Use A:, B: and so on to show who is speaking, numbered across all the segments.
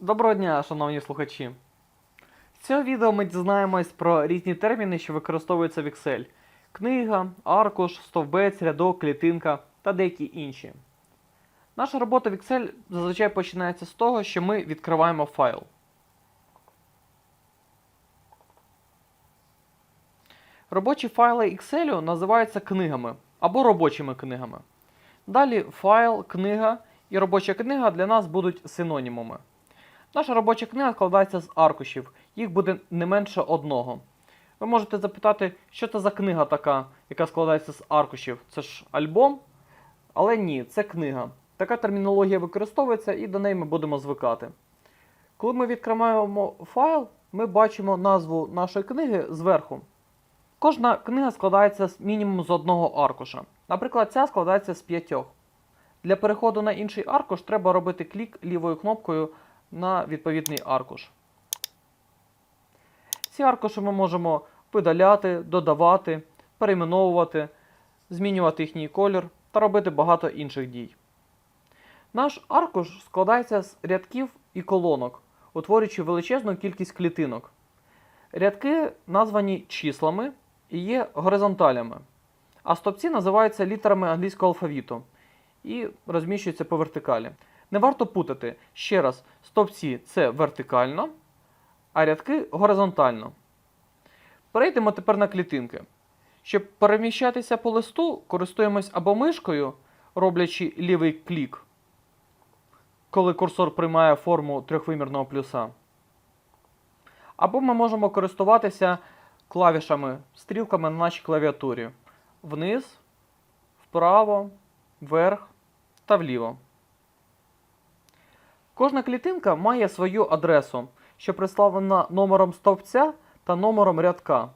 A: Доброго дня, шановні слухачі. З цього відео ми дізнаємось про різні терміни, що використовуються в Excel: книга, аркуш, стовбець, рядок, клітинка та деякі інші. Наша робота в Excel зазвичай починається з того, що ми відкриваємо файл. Робочі файли Excel називаються книгами або робочими книгами. Далі файл, книга і робоча книга для нас будуть синонімами. Наша робоча книга складається з аркушів, їх буде не менше одного. Ви можете запитати, що це за книга така, яка складається з аркушів? Це ж альбом? Але ні, це книга. Така термінологія використовується і до неї ми будемо звикати. Коли ми відкриваємо файл, ми бачимо назву нашої книги зверху. Кожна книга складається мінімум з одного аркуша. Наприклад, ця складається з п'ятьох. Для переходу на інший аркуш треба робити клік лівою кнопкою на відповідний аркуш. Ці аркуші ми можемо видаляти, додавати, перейменовувати, змінювати їхній колір та робити багато інших дій. Наш аркуш складається з рядків і колонок, утворюючи величезну кількість клітинок. Рядки названі числами і є горизонталями, а стопці називаються літерами англійського алфавіту і розміщуються по вертикалі. Не варто путати ще раз, стовпці це вертикально, а рядки горизонтально. Перейдемо тепер на клітинки. Щоб переміщатися по листу, користуємось або мишкою, роблячи лівий клік, коли курсор приймає форму трьохвимірного плюса. Або ми можемо користуватися клавішами, стрілками на нашій клавіатурі вниз, вправо, вверх та вліво. Кожна клітинка має свою адресу, що представлена номером стовпця та номером рядка.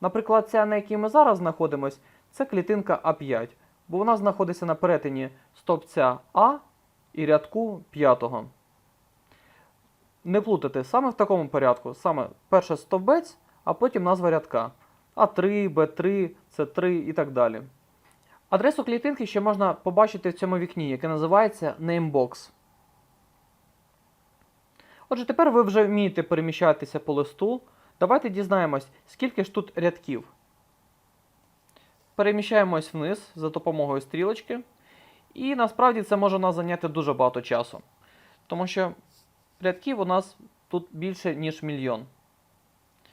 A: Наприклад, ця, на якій ми зараз знаходимося, це клітинка А5, бо вона знаходиться на перетині стовпця А і рядку 5. Не плутати саме в такому порядку. Саме перше стовбець, а потім назва рядка А3, Б3, С3 і так далі. Адресу клітинки ще можна побачити в цьому вікні, яке називається Namebox. Отже, тепер ви вже вмієте переміщатися по листу. Давайте дізнаємось, скільки ж тут рядків. Переміщаємось вниз за допомогою стрілочки. І насправді це може нас зайняти дуже багато часу. Тому що рядків у нас тут більше, ніж мільйон.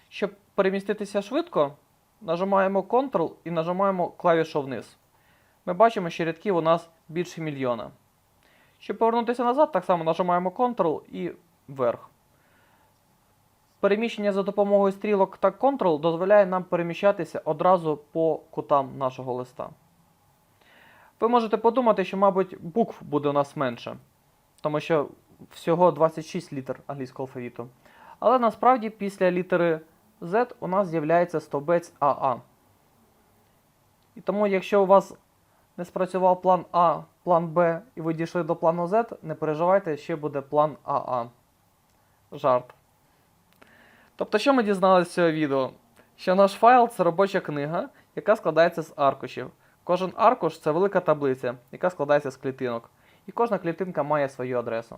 A: Щоб переміститися швидко, нажимаємо Ctrl і нажимаємо клавішу вниз. Ми бачимо, що рядків у нас більше мільйона. Щоб повернутися назад, так само нажимаємо Ctrl і вверх. Переміщення за допомогою стрілок та Ctrl дозволяє нам переміщатися одразу по кутам нашого листа. Ви можете подумати, що, мабуть, букв буде у нас менше, тому що всього 26 літер англійського алфавіту. Але насправді після літери Z у нас з'являється стовбець АА. І тому, якщо у вас не спрацював план А, план Б і ви дійшли до плану Z, не переживайте, ще буде план АА. Жарт. Тобто, що ми дізналися з цього відео? Що наш файл це робоча книга, яка складається з аркушів. Кожен аркуш це велика таблиця, яка складається з клітинок. І кожна клітинка має свою адресу.